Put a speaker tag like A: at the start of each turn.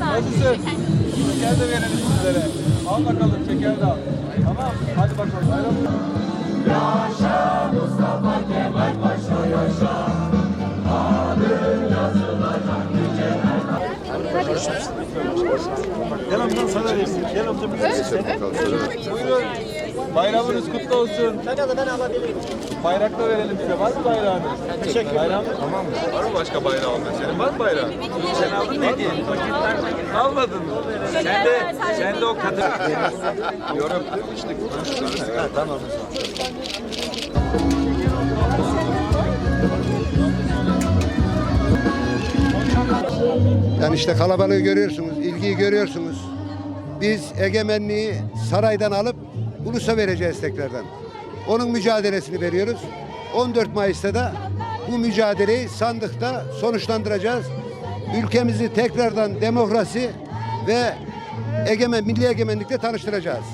A: Nasılsın? Şeker de verelim sizlere. Al bakalım şeker de al. Tamam. Hadi bakalım. Bayram. Gel amcam sana vereyim. Gel amcam. Buyurun. Bayramınız kutlu olsun. Ben de ben alabilirim. Bayrak da verelim size. Var mı bayrağınız? Teşekkür Bayram tamam mı? Var mı başka bayrağın? Senin var mı bayrağın? Sen aldın mı? Almadın mı? Sen de, sen de o kadın. Yorum tamam.
B: Yani işte kalabalığı görüyorsunuz, ilgiyi görüyorsunuz. Biz egemenliği saraydan alıp ulusa vereceğiz tekrardan. Onun mücadelesini veriyoruz. 14 Mayıs'ta da bu mücadeleyi sandıkta sonuçlandıracağız. Ülkemizi tekrardan demokrasi ve egemen milli egemenlikle tanıştıracağız.